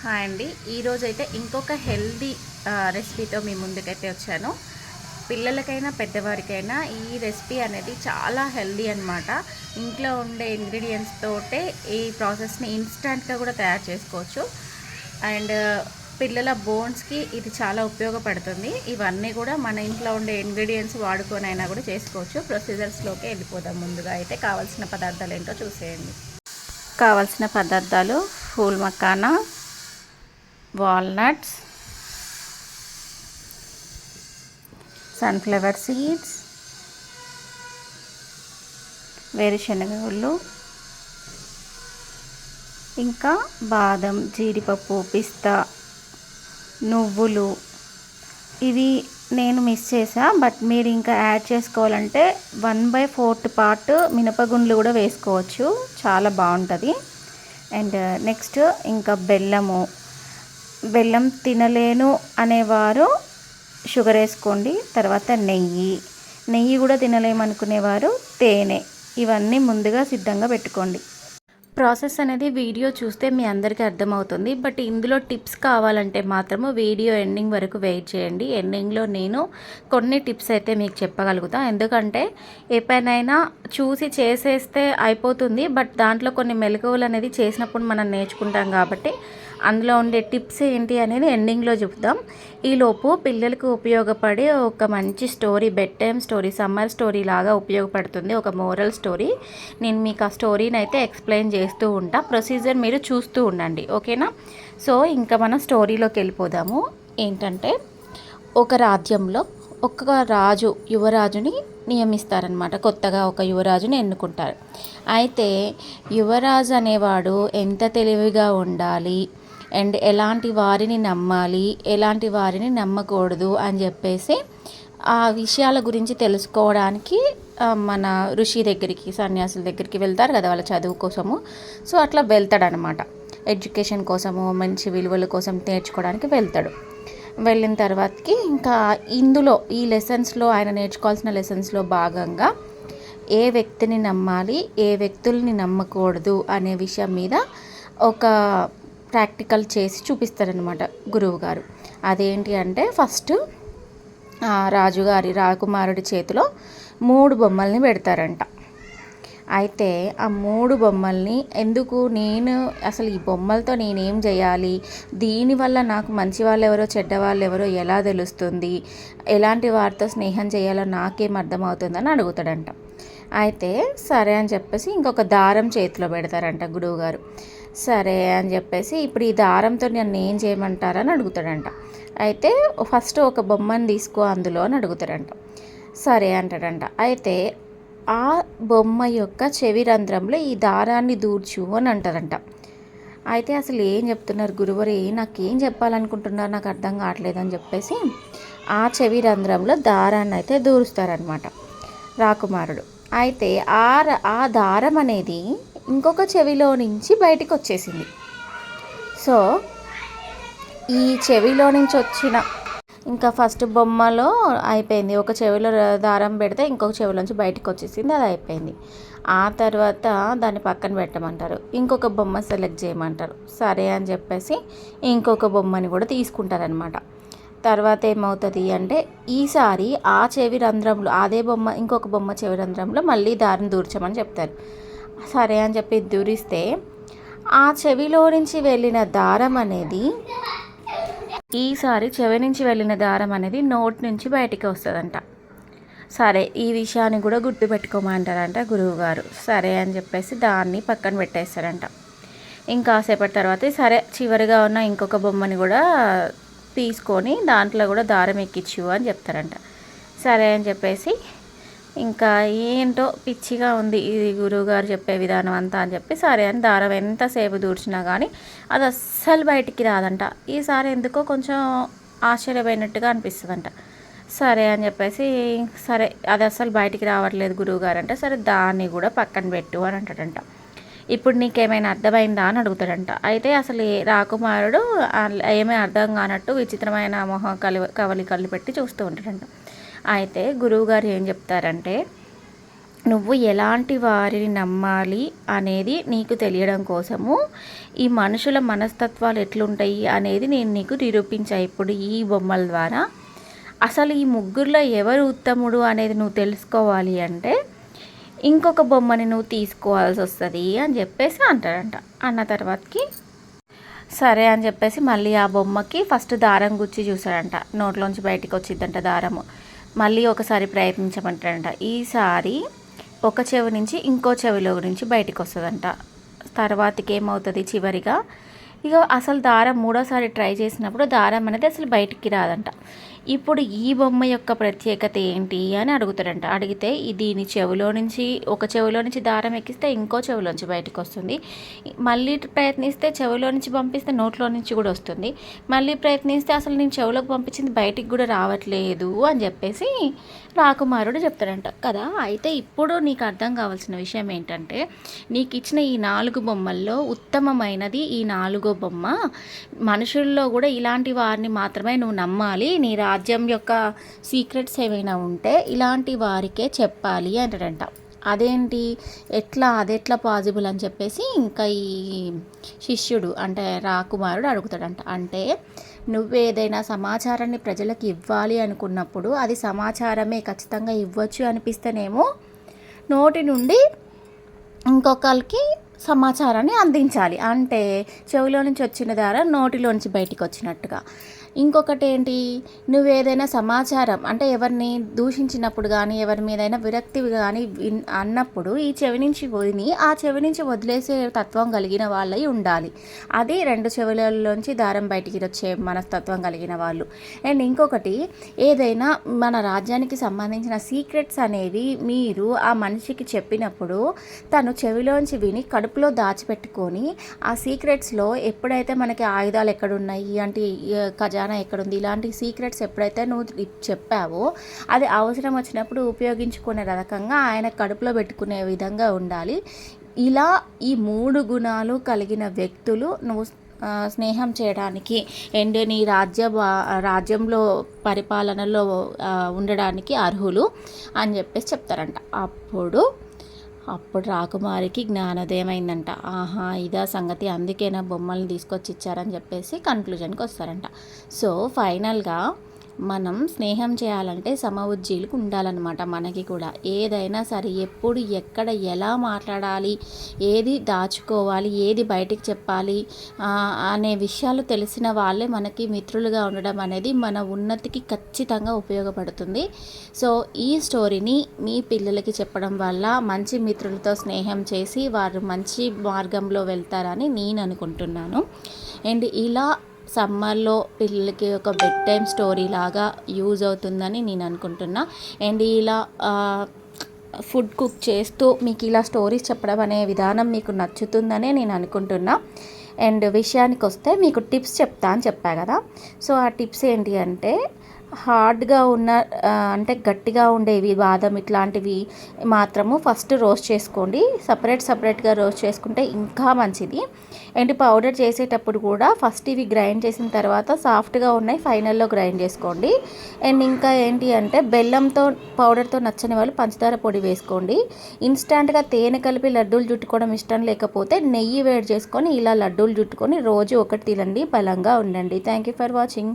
Hi అండి. ఈరోజు అయితే ఇంకొక హెల్దీ రెసిపీతో మీ ముందుకైతే వచ్చాను. పిల్లలకైనా పెద్దవారికైనా ఈ రెసిపీ అనేది చాలా హెల్దీ అనమాట ఇంట్లో ఉండే ఇంగ్రీడియంట్స్ తోటే ఈ ప్రాసెస్ని ఇన్స్టంట్గా కూడా తయారు చేసుకోవచ్చు. అండ్ పిల్లల బోన్స్కి ఇది చాలా ఉపయోగపడుతుంది. ఇవన్నీ కూడా మన ఇంట్లో ఉండే ఇంగ్రీడియంట్స్ వాడుకొనైనా కూడా చేసుకోవచ్చు. ప్రొసీజర్స్లోకి వెళ్ళిపోదాం ముందుగా. అయితే కావాల్సిన పదార్థాలు ఏంటో చూసేయండి. కావాల్సిన పదార్థాలు phool makhana walnuts sunflower seeds వేరుశనగ గుళ్ళు ఇంకా బాదం జీడిపప్పు పిస్తా నువ్వులు. ఇవి నేను మిస్ చేసా బట్ మీరు ఇంకా యాడ్ చేసుకోవాలంటే వన్ బై ఫోర్త్ పార్ట్ మినపగుండ్లు కూడా వేసుకోవచ్చు. చాలా బాగుంటుంది. అండ్ నెక్స్ట్ ఇంకా బెల్లము. బెల్లం తినలేను అనేవారు షుగర్ వేసుకోండి తర్వాత నెయ్యి. నెయ్యి కూడా తినలేమనుకునేవారు తేనె. ఇవన్నీ ముందుగా సిద్ధంగా పెట్టుకోండి. ప్రాసెస్ అనేది వీడియో చూస్తే మీ అందరికీ అర్థమవుతుంది. బట్ ఇందులో టిప్స్ కావాలంటే మాత్రము వీడియో ఎండింగ్ వరకు వెయిట్ చేయండి. ఎండింగ్లో నేను కొన్ని టిప్స్ అయితే మీకు చెప్పగలుగుతా. ఎందుకంటే ఏ పనైనా చూసి చేసేస్తే అయిపోతుంది. బట్ దాంట్లో కొన్ని మెలకువలు అనేది చేసినప్పుడు మనం నేర్చుకుంటాం కాబట్టి అందులో ఉండే టిప్స్ ఏంటి అనేది ఎండింగ్లో చెప్దాం ఈలోపు పిల్లలకు ఉపయోగపడే ఒక మంచి story bed time story summer story లాగా ఉపయోగపడుతుంది. ఒక మోరల్ స్టోరీ. నేను మీకు ఆ స్టోరీని అయితే ఎక్స్ప్లెయిన్ చేస్తూ ఉంటా. ప్రొసీజర్ మీరు చూస్తూ ఉండండి. ఓకేనా? సో ఇంకా మనం స్టోరీలోకి వెళ్ళిపోదాము. ఏంటంటే ఒక రాజ్యంలో ఒక రాజు యువరాజుని నియమిస్తారనమాట కొత్తగా ఒక యువరాజుని ఎన్నుకుంటారు. అయితే యువరాజు అనేవాడు ఎంత తెలివిగా ఉండాలి? అండ్ ఎలాంటి వారిని నమ్మాలి ఎలాంటి వారిని నమ్మకూడదు అని చెప్పేసి ఆ విషయాల గురించి తెలుసుకోవడానికి మన ఋషి దగ్గరికి సన్యాసుల దగ్గరికి వెళ్తారు కదా వాళ్ళ చదువు కోసము. సో అట్లా వెళ్తాడనమాట ఎడ్యుకేషన్ కోసము మంచి విలువల కోసం నేర్చుకోవడానికి వెళ్తాడు. వెళ్ళిన తర్వాతకి ఇంకా ఇందులో ఈ లెసన్స్లో ఆయన నేర్చుకోవాల్సిన లెసన్స్లో భాగంగా ఏ వ్యక్తిని నమ్మాలి ఏ వ్యక్తుల్ని నమ్మకూడదు అనే విషయం మీద ఒక ప్రాక్టికల్ చేసి చూపిస్తారనమాట గురువు గారు. అదేంటి అంటే ఫస్ట్ రాజుగారి రాకుమారుడి చేతిలో మూడు బొమ్మల్ని పెడతారంట. అయితే ఆ మూడు బొమ్మల్ని ఎందుకు నేను అసలు ఈ బొమ్మలతో నేనేం చేయాలి? దీనివల్ల నాకు మంచి వాళ్ళు ఎవరో చెడ్డ వాళ్ళు ఎవరో ఎలా తెలుస్తుంది? ఎలాంటి వారితో స్నేహం చేయాలో నాకేం అర్థమవుతుందని అడుగుతాడంట. అయితే సరే అని చెప్పేసి ఇంకొక దారం చేతిలో పెడతారంట గురువుగారు సరే అని చెప్పేసి ఇప్పుడు ఈ దారంతో నన్ను ఏం చేయమంటారని అడుగుతాడంట. అయితే ఫస్ట్ ఒక బొమ్మను తీసుకో అందులో అని అడుగుతాడంట. సరే అంటాడంట. అయితే ఆ బొమ్మ యొక్క చెవి రంధ్రంలో ఈ దారాన్ని దూర్చు అని అంటారంట. అయితే అసలు ఏం చెప్తున్నారు గురువరి? నాకేం చెప్పాలనుకుంటున్నారు? నాకు అర్థం కావట్లేదు అని చెప్పేసి ఆ చెవి రంధ్రంలో దారాన్ని అయితే దూరుస్తారనమాట రాకుమారుడు. అయితే ఆ ఆ దారం అనేది ఇంకొక చెవిలో నుంచి బయటికి వచ్చేసింది సో ఈ చెవిలో నుంచి వచ్చిన ఇంకా ఫస్ట్ బొమ్మలో అయిపోయింది. ఒక చెవిలో దారం పెడితే ఇంకొక చెవిలోంచి బయటకు వచ్చేసింది అది అయిపోయింది. ఆ తర్వాత దాన్ని పక్కన పెట్టమంటారు. ఇంకొక బొమ్మ సెలెక్ట్ చేయమంటారు. సరే అని చెప్పేసి ఇంకొక బొమ్మని కూడా తీసుకుంటారనమాట తర్వాత ఏమవుతుంది అంటే ఈసారి ఆ చెవి రంధ్రంలో అదే బొమ్మ ఇంకొక బొమ్మ చెవి రంధ్రంలో మళ్ళీ దారిని దూర్చమని చెప్తారు. సరే అని చెప్పి దురిస్తే ఆ చెవిలో నుంచి వెళ్ళిన దారం అనేది ఈసారి చెవి నుంచి వెళ్ళిన దారం అనేది నోట్ నుంచి బయటికి వస్తుందంట. సరే ఈ విషయాన్ని కూడా గుర్తుపెట్టుకోమంటారంట గురువుగారు. సరే అని చెప్పేసి దాన్ని పక్కన పెట్టేస్తారంట. ఇంకాసేపటి తర్వాత సరే చివరిగా ఉన్న ఇంకొక బొమ్మని కూడా తీసుకొని దాంట్లో కూడా దారం ఎక్కించు అని చెప్తారంట. సరే అని చెప్పేసి ఇంకా ఏంటో పిచ్చిగా ఉంది. ఇది గురువుగారు చెప్పే విధానం అంతా అని చెప్పి సరే అని దారం ఎంతసేపు దూర్చినా కానీ అది అస్సలు బయటికి రాదంట. ఈసారి ఎందుకో కొంచెం ఆశ్చర్యపోయినట్టుగా అనిపిస్తుందంట. సరే అని చెప్పేసి సరే అది అస్సలు బయటికి రావట్లేదు గురువుగారు అంటే సరే దాన్ని కూడా పక్కన పెట్టు అని అంటాడంట. ఇప్పుడు నీకేమైనా అర్థమైందా అని అడుగుతాడంట. అయితే అసలు రాకుమారుడు ఏమీ అర్థం కానట్టు విచిత్రమైన మొహం కలి కవలి కళ్ళు పెట్టి చూస్తూ ఉంటాడంట. అయితే గురువుగారు ఏం చెప్తారంటే నువ్వు ఎలాంటి వారిని నమ్మాలి అనేది నీకు తెలియడం కోసము ఈ మనుషుల మనస్తత్వాలు ఎట్లుంటాయి అనేది నేను నీకు నిరూపించా ఇప్పుడు ఈ బొమ్మల ద్వారా. అసలు ఈ ముగ్గురులో ఎవరు ఉత్తముడు అనేది నువ్వు తెలుసుకోవాలి అంటే ఇంకొక బొమ్మని నువ్వు తీసుకోవాల్సి వస్తుంది అని చెప్పేసి అంటాడంట. అన్న తర్వాతకి సరే అని చెప్పేసి మళ్ళీ ఆ బొమ్మకి ఫస్ట్ దారం గుచ్చి చూసాడంట నోట్లోంచి బయటికి వచ్చిందంట దారము. మళ్ళీ ఒకసారి ప్రయత్నించమంటాడంట. ఈసారి ఒక చెవి నుంచి ఇంకో చెవిలో నుంచి బయటకు వస్తుందంట. తర్వాతకి ఏమవుతుంది చివరిగా? ఇక అసలు దారం మూడోసారి ట్రై చేసినప్పుడు దారం అనేది అసలు బయటికి రాదంట. ఇప్పుడు ఈ బొమ్మ యొక్క ప్రత్యేకత ఏంటి అని అడుగుతాడంట. అడిగితే దీని చెవిలో నుంచి ఒక చెవిలో నుంచి దారం ఎక్కిస్తే ఇంకో చెవిలోంచి బయటకు వస్తుంది. మళ్ళీ ప్రయత్నిస్తే చెవిలో నుంచి పంపిస్తే నోట్లో నుంచి కూడా వస్తుంది. మళ్ళీ ప్రయత్నిస్తే అసలు నేను చెవిలోకి పంపించింది బయటికి కూడా రావట్లేదు అని చెప్పేసి రాకుమారుడు చెప్తాడంట. కదా అయితే ఇప్పుడు నీకు అర్థం కావాల్సిన విషయం ఏంటంటే నీకు ఇచ్చిన ఈ నాలుగు బొమ్మల్లో ఉత్తమమైనది ఈ నాలుగో బొమ్మ. మనుషుల్లో కూడా ఇలాంటి వారిని మాత్రమే నువ్వు నమ్మాలి. నీ రాజ్యం యొక్క సీక్రెట్స్ ఏవైనా ఉంటే ఇలాంటి వారికే చెప్పాలి అంటాడంట. అదేంటి? ఎట్లా అదెట్లా పాసిబుల్ అని చెప్పేసి ఇంకా ఈ శిష్యుడు అంటే రాకుమారుడు అడుగుతాడంట. అంటే నువ్వు ఏదైనా సమాచారాన్ని ప్రజలకు ఇవ్వాలి అనుకున్నప్పుడు అది సమాచారమే ఖచ్చితంగా ఇవ్వచ్చు అనిపిస్తేనేమో నోటి నుండి ఇంకొకరికి సమాచారాన్ని అందించాలి. అంటే చెవిలో నుంచి వచ్చిన ద్వారా నోటిలోంచి బయటికి వచ్చినట్టుగా. ఇంకొకటి ఏంటి నువ్వు ఏదైనా సమాచారం అంటే ఎవరిని దూషించినప్పుడు కానీ ఎవరి మీదైనా విరక్తి కానీ అన్నప్పుడు ఈ చెవి నుంచి విని ఆ చెవి నుంచి వదిలేసే తత్వం కలిగిన వాళ్ళై ఉండాలి. అది రెండు చెవులలోంచి దారం బయటికి వచ్చే మనస్తత్వం కలిగిన వాళ్ళు. అండ్ ఇంకొకటి ఏదైనా మన రాజ్యానికి సంబంధించిన సీక్రెట్స్ అనేవి మీరు ఆ మనిషికి చెప్పినప్పుడు తను చెవిలోంచి విని కడుపులో దాచిపెట్టుకొని ఆ సీక్రెట్స్లో ఎప్పుడైతే మనకి ఆయుధాలు ఎక్కడున్నాయి అంటే ఖజానా ఎక్కడ ఎక్కడుంది? ఇలాంటి సీక్రెట్స్ ఎప్పుడైతే నువ్వు చెప్పావో అది అవసరం వచ్చినప్పుడు ఉపయోగించుకునే రకంగా ఆయన కడుపులో పెట్టుకునే విధంగా ఉండాలి. ఇలా ఈ మూడు గుణాలు కలిగిన వ్యక్తులు నువ్వు స్నేహం చేయడానికి అండ్ నీ రాజ్య రాజ్యంలో పరిపాలనలో ఉండడానికి అర్హులు అని చెప్పేసి చెప్తారంట. అప్పుడు అప్పుడు రాకుమారికి జ్ఞానోదయం ఆహా ఇదా సంగతి. అందుకేనా బొమ్మల్ని తీసుకొచ్చి ఇచ్చారని చెప్పేసి కన్క్లూజన్కి వస్తారంట. సో ఫైనల్గా మనం స్నేహం చేయాలంటే సమవుజ్జీలకు ఉండాలన్నమాట మనకి కూడా. ఏదైనా సరే ఎప్పుడు ఎక్కడ ఎలా మాట్లాడాలి ఏది దాచుకోవాలి ఏది బయటికి చెప్పాలి అనే విషయాలు తెలిసిన వాళ్ళే మనకి మిత్రులుగా ఉండడం అనేది మన ఉన్నతికి ఖచ్చితంగా ఉపయోగపడుతుంది. సో ఈ స్టోరీని మీ పిల్లలకి చెప్పడం వల్ల మంచి మిత్రులతో స్నేహం చేసి వారు మంచి మార్గంలో వెళ్తారని నేను అనుకుంటున్నాను. అండ్ ఇలా సమ్మర్లో పిల్లలకి ఒక బెడ్ టైం స్టోరీ లాగా యూజ్ అవుతుందని నేను అనుకుంటున్నా. అండ్ ఇలా ఫుడ్ కుక్ చేస్తూ మీకు ఇలా స్టోరీస్ చెప్పడం అనే విధానం మీకు నచ్చుతుందనే నేను అనుకుంటున్నా. అండ్ విషయానికి వస్తే మీకు టిప్స్ చెప్తా అని చెప్పా కదా. సో ఆ టిప్స్ ఏంటి అంటే హార్డ్గా ఉన్న అంటే గట్టిగా ఉండేవి బాదం ఇట్లాంటివి మాత్రము ఫస్ట్ రోస్ట్ చేసుకోండి. సపరేట్ సపరేట్గా రోస్ట్ చేసుకుంటే ఇంకా మంచిది. అండ్ పౌడర్ చేసేటప్పుడు కూడా ఫస్ట్ ఇవి గ్రైండ్ చేసిన తర్వాత సాఫ్ట్గా ఉన్నాయి ఫైనల్లో గ్రైండ్ చేసుకోండి. అండ్ ఇంకా ఏంటి అంటే బెల్లంతో పౌడర్తో నచ్చని వాళ్ళు పంచదార పొడి వేసుకోండి. ఇన్స్టాంట్గా తేనె కలిపి లడ్డూలు జుట్టుకోవడం ఇష్టం లేకపోతే నెయ్యి వేడి చేసుకొని ఇలా లడ్డూలు జుట్టుకొని రోజు ఒకటి తినండి బలంగా ఉండండి. Thank you for watching.